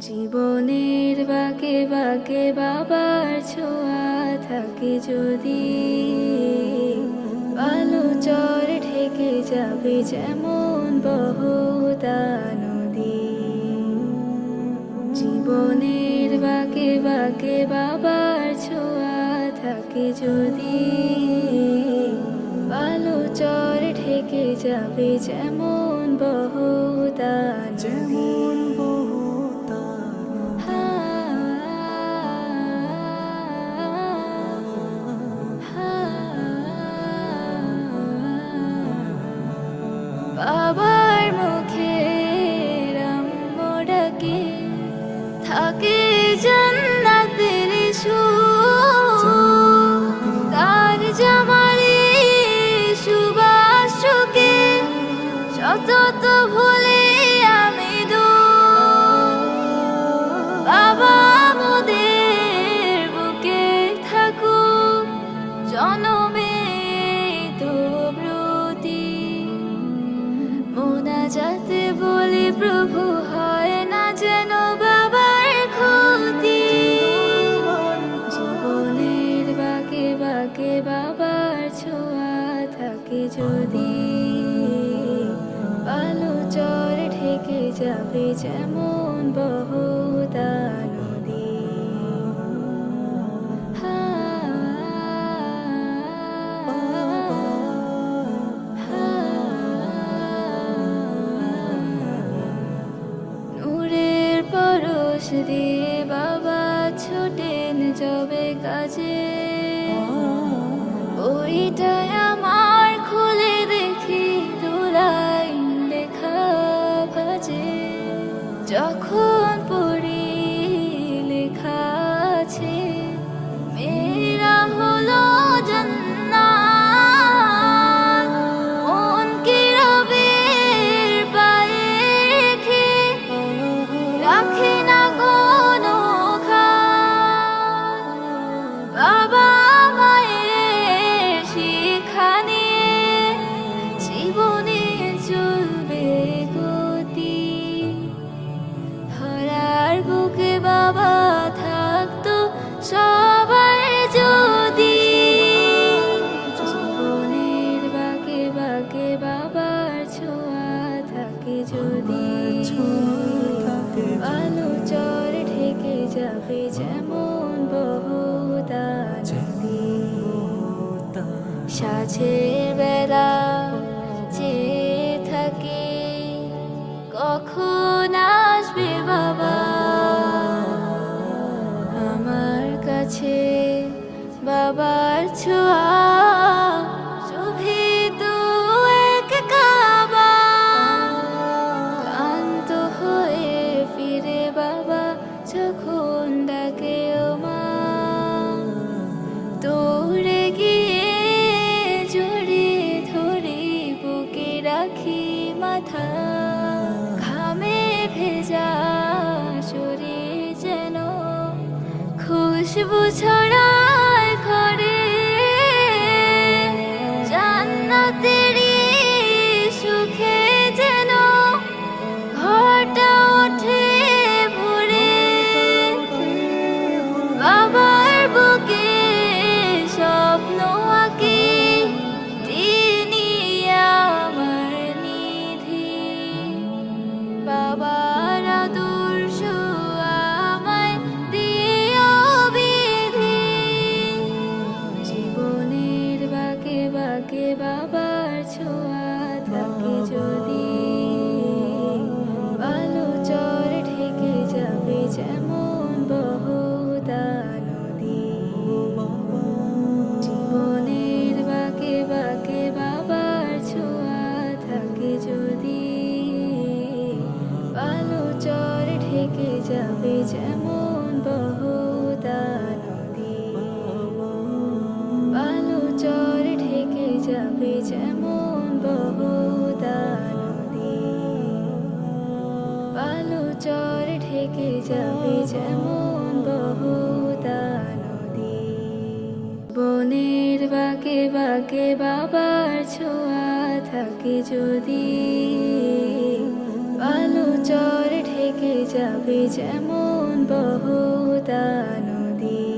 জীবনের বাকে বাকে বাবার ছোঁয়া থাকে যদি। আলো চর ঢেকে যাবে যেমন বহুতা নদী জীবনের বাকে বাকে বাবার ছোঁয়া থাকে যদি। আলো চর ঢেকে যাবে যেমন বহুতা যেমন সতত ভুলে আমি দূর। বাবা জনমে যাতে প্রভু হয় না যেন বাবার বাকে বাকে বাবার থাকে যদি। সাঝের বেলা বাবার যাবে যেমন বহুতা নদী। আলো চর ঢেকে যাবে যেমন বহুতা নদী। আলো চর ঢেকে যাবে যেমন বহুতা নদী। বনের বাকে বাকে বাবার ছোঁয়া থাকে যদি। যাবে যেমন নদী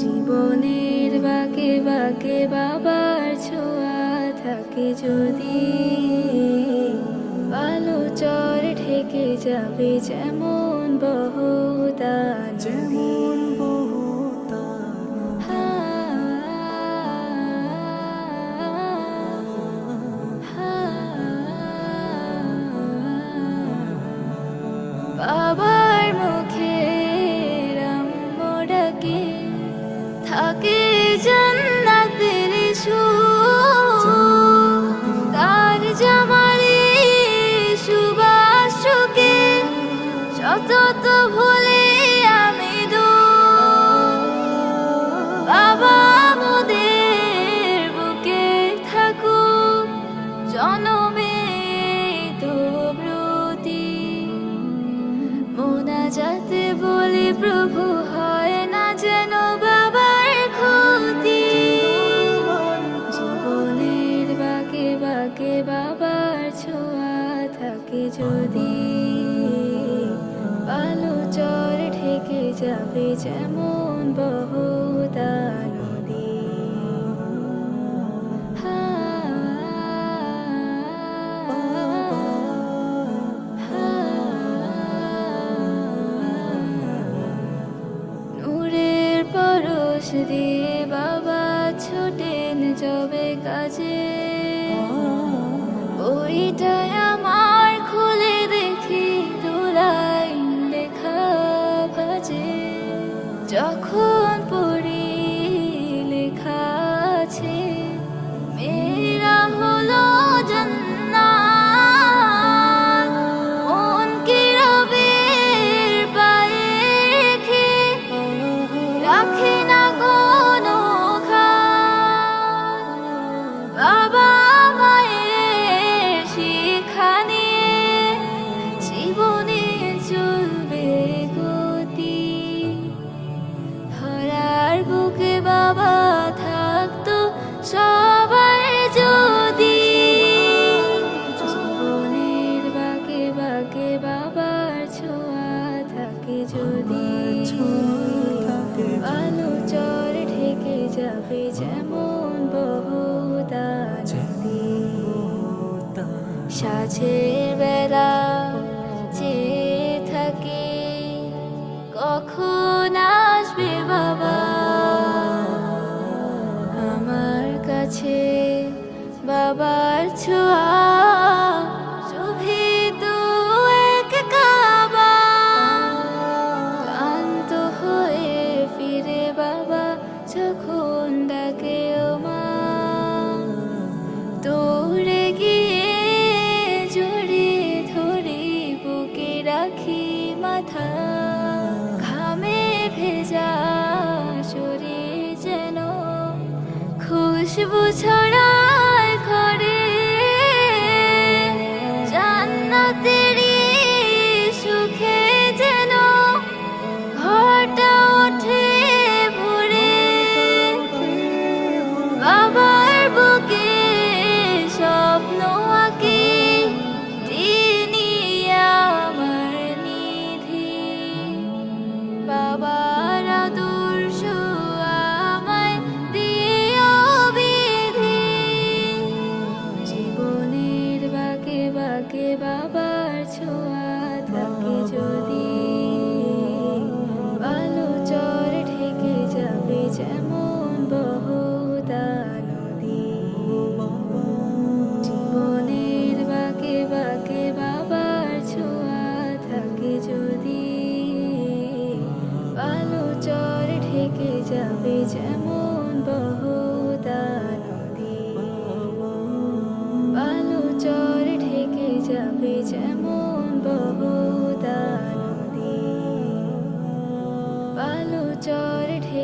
জীবনের বাকে বাকে বাবার ছোঁয়া থাকে যদি। আলো চর ঢেকে যাবে যেমন বহতা সতত ভুলে আমি দু বাবা মোদের বুকে থাকু জনমে তোব্রতি মোনা যাতে বলি প্রভু যেমন বহুদা দিয়ে বাবা ছোটেন যবে কাজে। বইটা যাবে যেমন বহুতা সাঁঝের বেলা যে থাকি কখন আসবে বাবা? আমার কাছে বাবার ছোঁয়া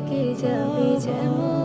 থেকে যাবে যেমন